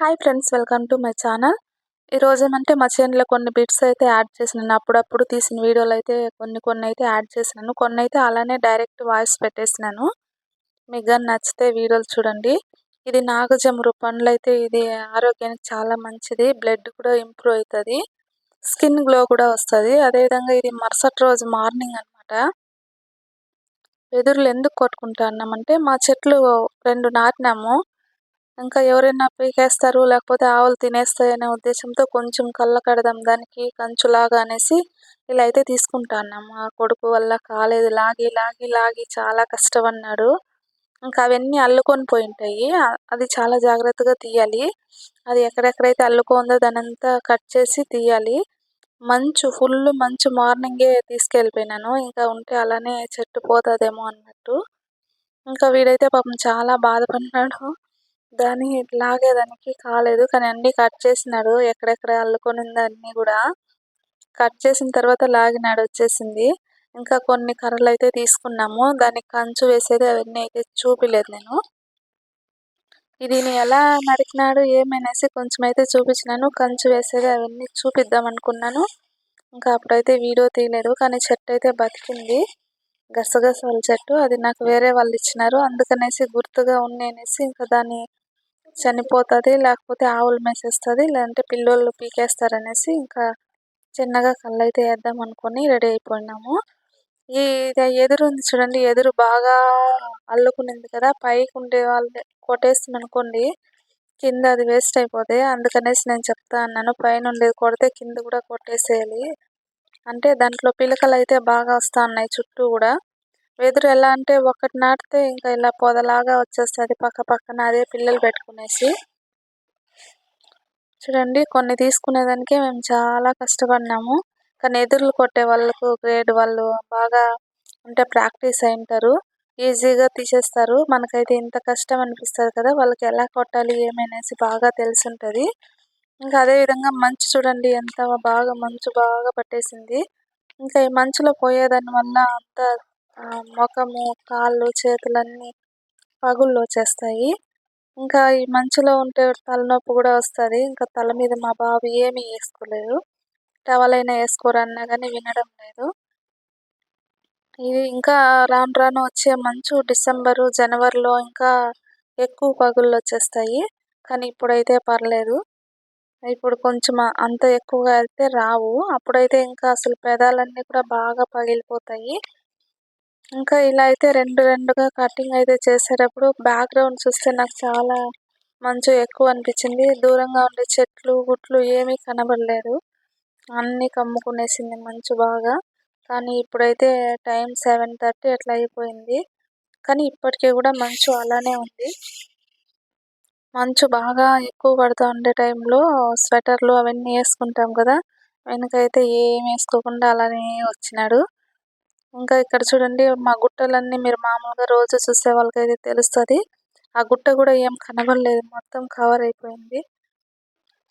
Hi friends welcome to my channel ఈరోజు ఏమంటే మా చేనులో కొన్ని బిట్స్ అయితే యాడ్ చేసినాను. అప్పుడప్పుడు తీసిన వీడియోలు అయితే కొన్ని కొన్ని అయితే యాడ్ చేసినాను. కొన్ని అయితే అలానే డైరెక్ట్ వాయిస్ పెట్టేసినాను. మీకు కానీ నచ్చితే వీడియోలు చూడండి. ఇది నాగజమురు పండ్లు అయితే ఇది ఆరోగ్యానికి చాలా మంచిది. బ్లడ్ కూడా ఇంప్రూవ్ అవుతుంది. స్కిన్ గ్లో కూడా వస్తుంది. అదేవిధంగా ఇది మరుసటి రోజు మార్నింగ్ అనమాట వెదురులు ఎందుకు కొట్టుకుంటా అన్నామంటే మా చెట్లు రెండు నాటినాము. ఇంకా ఎవరైనా పీకేస్తారు లేకపోతే ఆవులు తినేస్తాయి అనే ఉద్దేశంతో కొంచెం కళ్ళ కడదాం దానికి కంచులాగా అనేసి ఇలా అయితే తీసుకుంటాను మా కొడుకు వల్ల కాలేదు. లాగి లాగి లాగి చాలా కష్టపడినాడు ఇంకా అవన్నీ అల్లుకొని పోయి ఉంటాయి అది చాలా జాగ్రత్తగా తీయాలి. అది ఎక్కడెక్కడైతే అల్లుకుందో దాని అంతా కట్ చేసి తీయాలి. మంచు ఫుల్ మంచు మార్నింగే తీసుకెళ్ళిపోయినాను. ఇంకా ఉంటే అలానే చెట్టు పోతుందేమో అన్నట్టు. ఇంకా వీడైతే పాపం చాలా బాధపడినాడు దాన్ని లాగేదానికి కాలేదు. కానీ అన్నీ కట్ చేసినాడు. ఎక్కడెక్కడ అల్లుకొని అన్నీ కూడా కట్ చేసిన తర్వాత లాగినాడు వచ్చేసింది. ఇంకా కొన్ని కర్రలు అయితే తీసుకున్నాము. దానికి కంచు వేసేది అవన్నీ అయితే చూపిలేదు నేను. దీన్ని ఎలా నరికినాడు ఏమనేసి కొంచెం అయితే చూపించినాను. కంచు వేసేది అవన్నీ చూపిద్దాం అనుకున్నాను. ఇంకా అప్పుడైతే వీడియో తీయలేదు. కానీ చెట్టు అయితే బతికింది. గసగసాల చెట్టు. అది నాకు వేరే వాళ్ళు ఇచ్చినారు. అందుకనేసి గుర్తుగా ఉంది అనేసి ఇంకా దాన్ని చనిపోతుంది లేకపోతే ఆవులు మేసేస్తుంది లేదంటే పిల్లోళ్ళు పీకేస్తారు ఇంకా చిన్నగా కళ్ళు అయితే వేద్దాం అనుకొని రెడీ అయిపోయినాము. ఈ ఎదురు ఉంది చూడండి ఎదురు బాగా అల్లుకునింది కదా పైకి ఉండే వాళ్ళు కొట్టేస్తుంది అనుకోండి కింద అది వేస్ట్ అయిపోతుంది అందుకనేసి నేను చెప్తా అన్నాను పైన ఉండేది కొడితే కింద కూడా కొట్టేసేయాలి. అంటే దాంట్లో పిలకలు అయితే బాగా వస్తా ఉన్నాయి చుట్టూ కూడా. వెదురు ఎలా అంటే ఒకటి నాటితే ఇంకా ఇలా పొదలాగా వచ్చేస్తుంది పక్క పక్కన అదే పిల్లలు పెట్టుకునేసి. చూడండి కొన్ని తీసుకునేదానికే మేము చాలా కష్టపడినాము. కానీ ఎదురులు కొట్టే వాళ్ళకు గ్రేడ్ వాళ్ళు బాగా అంటే ప్రాక్టీస్ అయింటారు. ఈజీగా తీసేస్తారు. మనకైతే ఇంత కష్టం అనిపిస్తుంది కదా వాళ్ళకి ఎలా కొట్టాలి ఏమనేసి బాగా తెలిసి ఉంటుంది ఇంకా అదేవిధంగా మంచు చూడండి ఎంత బాగా మంచు బాగా పట్టేసింది. ఇంకా ఈ మంచులో పోయేదాని వల్ల అంత ముఖము కాళ్ళు చేతులన్నీ పగుళ్ళు వచ్చేస్తాయి ఇంకా ఈ మంచులో ఉంటే తలనొప్పి కూడా వస్తుంది. ఇంకా తల మీద మా బాబు ఏమీ వేసుకోలేదు. టవల్ అయినా వేసుకోరు అన్నా కానీ వినడం లేదు. ఇది ఇంకా రాను రాను వచ్చే మంచు డిసెంబరు జనవరిలో ఇంకా ఎక్కువ పగుళ్ళు వచ్చేస్తాయి. కానీ ఇప్పుడైతే పర్లేదు. ఇప్పుడు కొంచెం అంత ఎక్కువగా అయితే రావు. అప్పుడైతే ఇంకా అసలు పెదాలన్నీ కూడా బాగా పగిలిపోతాయి. ఇంకా ఇలా అయితే రెండు రెండుగా కటింగ్ అయితే చేసేటప్పుడు బ్యాక్గ్రౌండ్ చూస్తే నాకు చాలా మంచు ఎక్కువ అనిపించింది. దూరంగా ఉండే చెట్లు గుట్లు ఏమీ కనబడలేదు. అన్నీ కమ్ముకునేసింది మంచు బాగా. కానీ ఇప్పుడైతే టైం సెవెన్ థర్టీ అట్లా అయిపోయింది. కానీ ఇప్పటికీ కూడా మంచు అలానే ఉంది. మంచు బాగా ఎక్కువ పడుతూ ఉండే టైంలో స్వెటర్లు అవన్నీ వేసుకుంటాం కదా. వెనకైతే ఏం వేసుకోకుండా అలానే వచ్చినాడు. ఇంకా ఇక్కడ చూడండి మా గుట్టలన్నీ మీరు మామూలుగా రోజు చూసే వాళ్ళకైతే తెలుస్తుంది. ఆ గుట్ట కూడా ఏం కనబడలేదు మొత్తం కవర్ అయిపోయింది.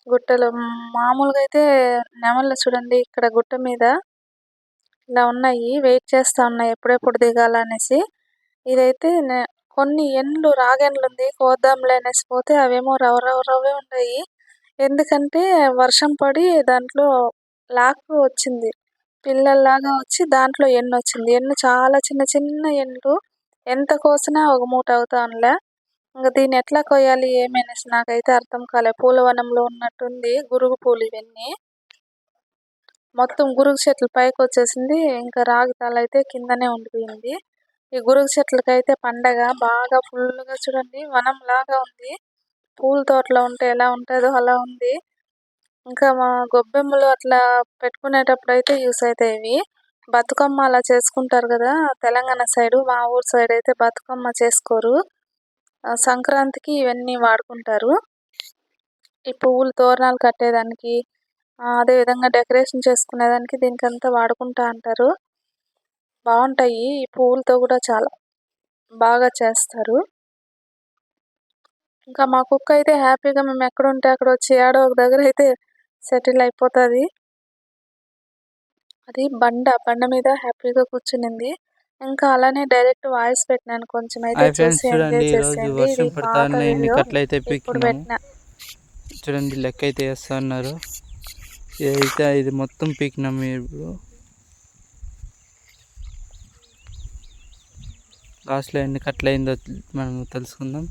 గుట్టలు మామూలుగా అయితే నెమళ్ళు చూడండి ఇక్కడ గుట్ట మీద ఇలా ఉన్నాయి వెయిట్ చేస్తూ ఉన్నాయి ఎప్పుడెప్పుడు దిగాలనేసి. ఇదైతే కొన్ని ఎండ్లు రాగెండ్లు ఉంది కోద్దాంలే అనేసి పోతే అవేమో రవ రవ రవే ఉన్నాయి ఎందుకంటే వర్షం పడి దాంట్లో లాక్ వచ్చింది. పిల్లల్లాగా వచ్చి దాంట్లో ఎన్ను వచ్చింది. ఎన్ను చాలా చిన్న చిన్న ఎన్నులు ఎంత కోసినా ఒక మూట అవుతానులే ఇంకా దీన్ని ఎట్లా కొయ్యాలి ఏమనేసి నాకైతే అర్థం కాలే. పూలవనంలో ఉన్నట్టుంది గురుగు పూలు ఇవన్నీ. మొత్తం గురుగు చెట్లు పైకి వచ్చేసింది ఇంకా రాగి అయితే కిందనే ఉండిపోయింది. ఈ గురుగు చెట్లకైతే పండగ బాగా ఫుల్గా చూడండి. వనం లాగా ఉంది. పూల తోటలో ఉంటే ఎలా ఉంటుందో అలా ఉంది. ఇంకా మా గొబ్బెమ్మలు అట్లా పెట్టుకునేటప్పుడు అయితే యూస్ అవుతాయి ఇవి. బతుకమ్మ అలా చేసుకుంటారు కదా తెలంగాణ సైడ్ మా ఊరు సైడ్ అయితే బతుకమ్మ చేసుకోరు. సంక్రాంతికి ఇవన్నీ వాడుకుంటారు. ఈ పువ్వులు తోరణాలు కట్టేదానికి అదేవిధంగా డెకరేషన్ చేసుకునేదానికి దీనికంతా వాడుకుంటా అంటారు. బాగుంటాయి. ఈ పువ్వులతో కూడా చాలా బాగా చేస్తారు. ఇంకా మా కుక్క అయితే హ్యాపీగా మేము ఎక్కడ ఉంటే అక్కడ వచ్చి ఏడో ఒక దగ్గర అయితే సెటిల్ అయిపోతుంది. అది బండ బండ మీద హ్యాపీగా కూర్చునింది. ఇంకా అలానే డైరెక్ట్ వాయిస్ పెట్టినాను కొంచెం. అయితే చూసి ఎంజాయ్ చేసేయండి ఇది పాత వీడియో ఇప్పుడు పెట్టిన. చూడండి లెక్క అయితే వేస్తా ఉన్నారు ఇదైతే ఇది మొత్తం పీకినాం మీరు లాస్ట్లో ఎన్ని కట్లయిందో మనం తెలుసుకుందాం.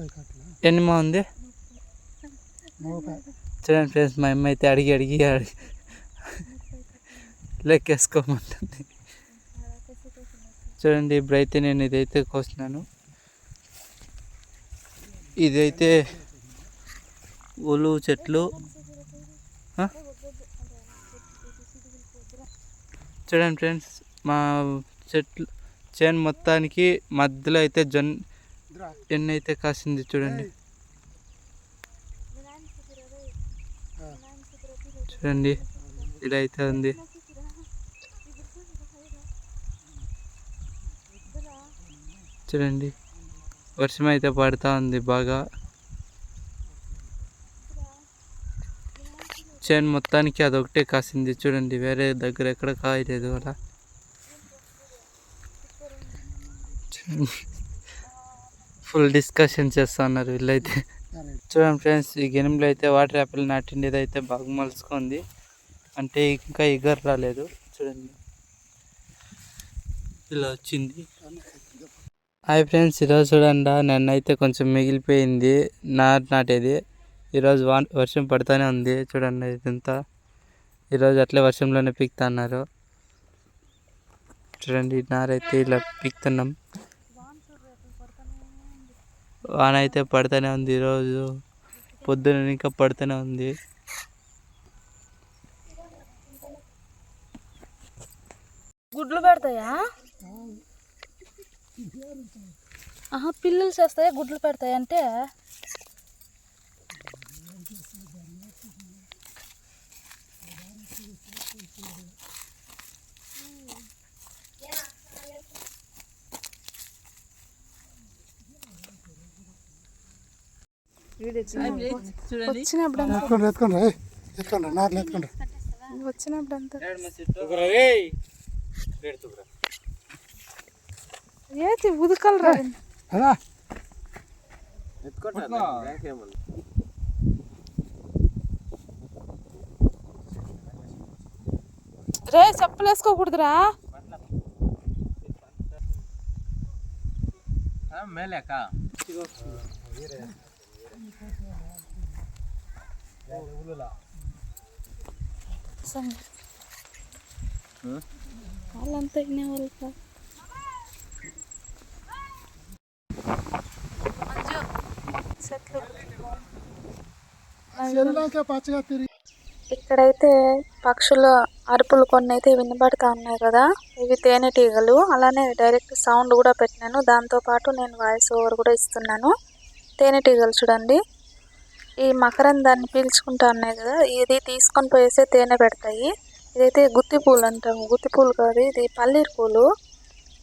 ముప్పై ఉంది? చూడండి ఫ్రెండ్స్ మా అమ్మ అయితే అడిగి అడిగి అడిగి లెక్కేసుకోమంటుంది. చూడండి ఇప్పుడైతే నేను ఇదైతే కోసినాను ఇదైతే ఉలువు చెట్లు. చూడండి ఫ్రెండ్స్ మా చెట్లు చేను మొత్తానికి మధ్యలో అయితే జొన్న ఎన్ని అయితే కాసింది చూడండి. చూడండి ఇలా అయితే ఉంది. చూడండి వర్షం అయితే పడుతూ ఉంది బాగా. చేను మొత్తానికి అదొకటే కాసింది చూడండి వేరే దగ్గర ఎక్కడ కాయలేదు అలా. ఫుల్ డిస్కషన్ చేస్తున్నారు వీళ్ళైతే. చూడండి ఫ్రెండ్స్ ఈ గెనుములో అయితే వాటర్ యాపిల్ నాటిండేది అయితే బాగా మలుచుకుంది అంటే ఇంకా ఇగర్ రాలేదు. చూడండి. ఇలా వచ్చింది. హాయ్ ఫ్రెండ్స్ ఈరోజు చూడండి నన్నైతే కొంచెం మిగిలిపోయింది. నారు నాటేది. ఈరోజు వా వర్షం పడుతూనే ఉంది. చూడండి ఇదంతా. ఈరోజు అట్లే వర్షంలోనే పీకుతున్నారు చూడండి నారైతే ఇలా పీక్తున్నాం. వాన అయితే పడుతూనే ఉంది ఈరోజు. పొద్దున ఇంకా పడుతూనే ఉంది. గుడ్లు పెడతాయా? ఆహా పిల్లలు చేస్తాయా? గుడ్లు పెడతాయి అంటే? వచ్చినప్పుడు ఎత్తుకోండి ఎత్తుకోండి రే ఎత్తుకోండి నాట్లు ఎత్తుకోండి. వచ్చినప్పుడు అంతా. ఏది ఉదకలు రా అదా రే. చెప్పులు వేసుకోకూడదురా. వాళ్ళంతా వినే వాళ్ళ ఇక్కడైతే పక్షుల అరుపులు కొన్ని అయితే వినబడతా ఉన్నాయి కదా. ఇవి తేనెటీగలు. అలానే డైరెక్ట్ సౌండ్ కూడా పెట్టినాను. దాంతోపాటు నేను వాయిస్ ఓవర్ కూడా ఇస్తున్నాను. తేనెటీగలు చూడండి. ఈ మకరందాన్ని పీల్చుకుంటా ఉన్నాయి కదా. ఇది తీసుకొని పోయేసే తేనె పెడతాయి. ఇదైతే గుత్తి పూలు అంటాము గుత్తి పూలు కాదు ఇది పల్లీరు పూలు.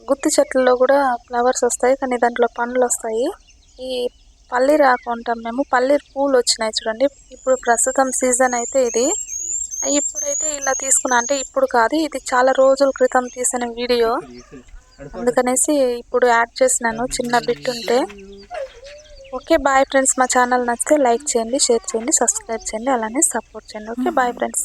గుత్తి చెట్లలో కూడా ఫ్లవర్స్ వస్తాయి కానీ దాంట్లో పండ్లు వస్తాయి. ఈ పల్లీరు ఆకు అంటాం మేము. పల్లీరు పూలు వచ్చినాయి చూడండి. ఇప్పుడు ప్రస్తుతం సీజన్ అయితే ఇది. ఇప్పుడైతే ఇలా తీసుకున్నా అంటే ఇప్పుడు కాదు ఇది చాలా రోజుల క్రితం తీసిన వీడియో. అందుకనేసి ఇప్పుడు యాడ్ చేసినాను. చిన్న బిట్ ఉంటే. Okay bye friends. మా ఛానల్ నచ్చితే లైక్ చేయండి షేర్ చేయండి సబ్స్క్రైబ్ చేయండి అలానే సపోర్ట్ చేయండి. Okay bye friends.